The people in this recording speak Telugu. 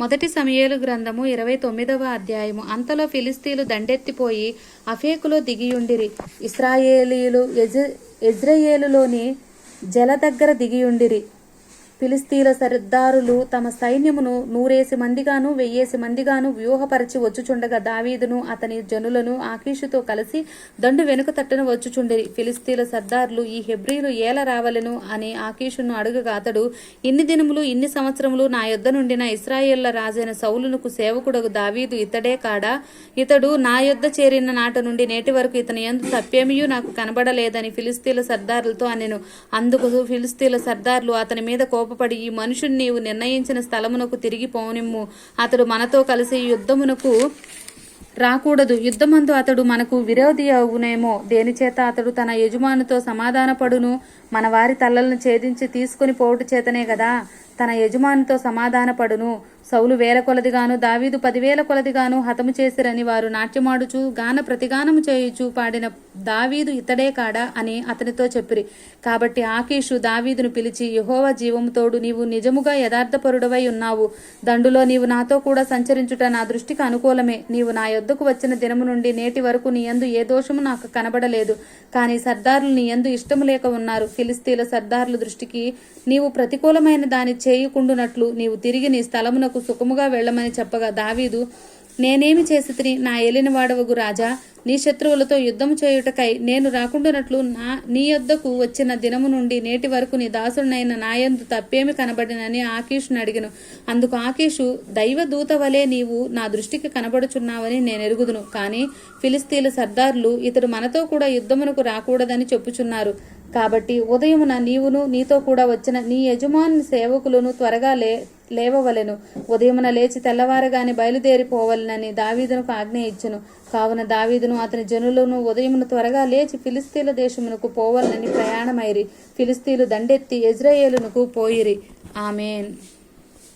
మొదటి సమయలు గ్రంథము ఇరవై తొమ్మిదవ అధ్యాయము. అంతలో ఫిలిస్తీన్లు దండెత్తిపోయి అఫేకులో దిగియుండిరి. ఇస్రాయేలీలు ఎజ్ ఎజ్రయేలులోని జల దగ్గర దిగియుండిరి. ఫిలిస్తీన్ల సర్దారులు తమ సైన్యమును నూరేసి మందిగాను వెయ్యేసి మందిగాను వ్యూహపరిచి వచ్చుచుండగా దావీదును అతని జనులను ఆకీషుతో కలిసి దండు వెనుక తట్టున వచ్చుచుండిరి. ఫిలిస్తీన్ల సర్దారులు ఈ హెబ్రీలు ఏల రావలను అని ఆకీషును అడుగగా అతడు ఇన్ని దినములు ఇన్ని సంవత్సరములు నా యొద్ద నుండిన ఇస్రాయేళ్ళ రాజైన సౌలునకు సేవకుడగు దావీదు ఇతడే కాడా? ఇతడు నా యొద్ద చేరిన నాట నుండి నేటి వరకు ఇతని ఎందు తప్పేమియూ నాకు కనబడలేదని ఫిలిస్తీన్ల సర్దారులతో అనెను. అందుకు ఫిలిస్తీన్ల సర్దార్లు అతని మీద కోపపడి ఈ మనుషుని నీవు నిర్ణయించిన స్థలమునకు తిరిగి పోనిమ్ము. అతడు మనతో కలిసి యుద్ధమునకు రాకూడదు. యుద్ధమందు అతడు మనకు విరోధి అవునేమో. దేనిచేత అతడు తన యజమానితో సమాధానపడును? మన వారి తలలను ఛేదించి తీసుకుని పోవుట చేతనే కదా తన యజమానితో సమాధానపడును. సౌలు వేల కొలదిగాను దావీదు పదివేల కొలదిగాను హతము చేసిరని వారు నాట్యమాడుచు గాన ప్రతిగానము చేయుచు పాడిన దావీదు ఇతడే కాడా అని అతనితో చెప్పిరి. కాబట్టి ఆకీషు దావీదును పిలిచి యహోవ జీవముతోడు నీవు నిజముగా యథార్థపరుడవై ఉన్నావు. దండులో నీవు నాతో కూడా సంచరించుట నా దృష్టికి అనుకూలమే. నీవు నా యొద్దకు వచ్చిన దినము నుండి నేటి వరకు నీ యందు ఏ దోషము నాకు కనబడలేదు. కానీ సర్దారులు నీ యందు ఇష్టము లేక ఉన్నారు. ఫిలిస్తీన్ల సర్దారుల దృష్టికి నీవు ప్రతికూలమైన దాని చేయుకుండునట్లు నీవు తిరిగి నీ స్థలమునకు సుఖముగా వెళ్ళమని చెప్పగా దావీదు నేనేమి చేసితిని? నా ఏలిన వాడవగు రాజా నీ శత్రువులతో యుద్ధము చేయుటకై నేను రాకుండానట్లు నా నీ యొద్దకు వచ్చిన దినము నుండి నేటి వరకు నీ దాసుడినైన నాయందు తప్పేమి కనబడినని ఆకీషుని అడిగను. అందుకు ఆకీషు దైవ దూత వలె నీవు నా దృష్టికి కనబడుచున్నావని నేను ఎరుగుదును. కానీ ఫిలిస్తీన్ల సర్దార్లు ఇతడు మనతో కూడా యుద్ధమునకు రాకూడదని చెప్పుచున్నారు. కాబట్టి ఉదయమున నీవును నీతో కూడా వచ్చిన నీ యజమాని సేవకులను త్వరగా లే లేవవలెను. ఉదయమున లేచి తెల్లవారగానే బయలుదేరిపోవలెనని దావీదునకు ఆజ్ఞ ఇచ్చను. కావున దావీదును అతని జనులను ఉదయమున త్వరగా లేచి ఫిలిస్తీన్ల దేశమునకు పోవాలని ప్రయాణమైరి. ఫిలిస్తీన్లు దండెత్తి ఇజ్రాయేలునకు పోయిరి. ఆమెన్.